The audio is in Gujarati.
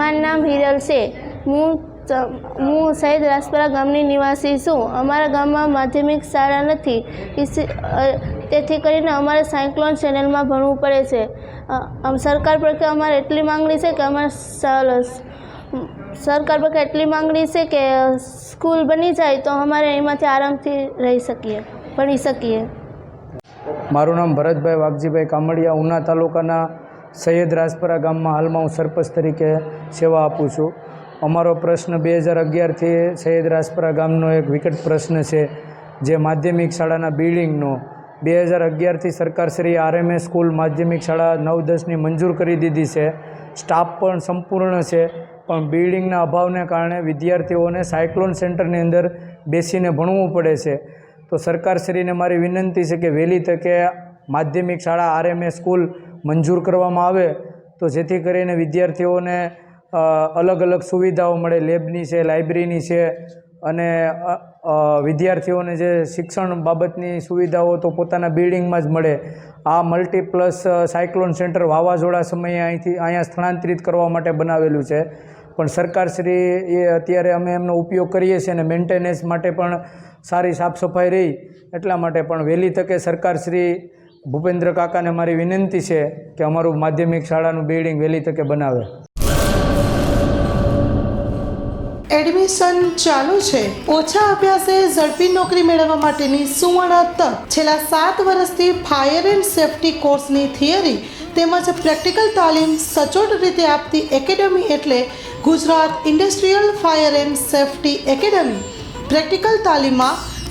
મારું નામ હિરલ છે. હું હું સૈદ રાજપરા ગામની નિવાસી છું. અમારા ગામમાં માધ્યમિક શાળા નથી. તેથી કરીને અમારે સાયક્લોન ચેનલમાં ભણવું પડે છે. સરકાર પ્રત્યે અમારે એટલી માંગણી છે કે અમારે સરકાર પ્રત્યે એટલી માંગણી છે કે સ્કૂલ બની જાય તો અમારે એમાંથી આરામથી રહી શકીએ, ભણી શકીએ. મારું નામ ભરતભાઈ વાઘજીભાઈ કામડિયા, ઉના તાલુકાના સૈયદ રાજપરા ગામમાં હાલમાં હું સરપંચ તરીકે સેવા આપું છું. અમારો પ્રશ્ન બે હજાર અગિયારથી સૈયદ રાજપરા ગામનો એક વિકટ પ્રશ્ન છે, જે માધ્યમિક શાળાના બિલ્ડિંગનો. બે હજાર અગિયારથી સરકારશ્રી આરએમએ સ્કૂલ માધ્યમિક શાળા નવ દસની મંજૂર કરી દીધી છે. સ્ટાફ પણ સંપૂર્ણ છે, પણ બિલ્ડિંગના અભાવને કારણે વિદ્યાર્થીઓને સાયક્લોન સેન્ટરની અંદર બેસીને ભણવું પડે છે. તો સરકારશ્રીને મારી વિનંતી છે કે વહેલી તકે માધ્યમિક શાળા આરએમએ સ્કૂલ મંજૂર કરવામાં આવે તો જેથી કરીને વિદ્યાર્થીઓને અલગ અલગ સુવિધાઓ મળે. લેબની છે, લાઇબ્રેરીની છે અને વિદ્યાર્થીઓને જે શિક્ષણ બાબતની સુવિધાઓ તો પોતાના બિલ્ડિંગમાં જ મળે. આ મલ્ટીપ્લસ સાયક્લોન સેન્ટર વાવાઝોડા સમયે અહીંથી, અહીંયા સ્થળાંતરિત કરવા માટે બનાવેલું છે. પણ સરકારશ્રી એ અત્યારે અમે એમનો ઉપયોગ કરીએ છીએ અને મેન્ટેનન્સ માટે પણ સારી સાફ સફાઈ રહી. એટલા માટે પણ વહેલી તકે સરકારશ્રી ભૂપેન્દ્ર કાકાને મારી વિનંતી છે કે અમારું માધ્યમિક શાળાનું બિલ્ડિંગ વહેલી તકે બનાવે. એડમિશન ચાલુ છે. ઓછા અભ્યાસે ઝડપી નોકરી મેળવવા માટેની સુવર્ણ તક. છેલ્લા સાત વર્ષથી ફાયર એન્ડ સેફટી કોર્સની થિયરી તેમજ પ્રેક્ટિકલ તાલીમ સચોટ રીતે આપતી એકેડમી એટલે Gujarat industrial fire and safety academy practical તાલીમમાં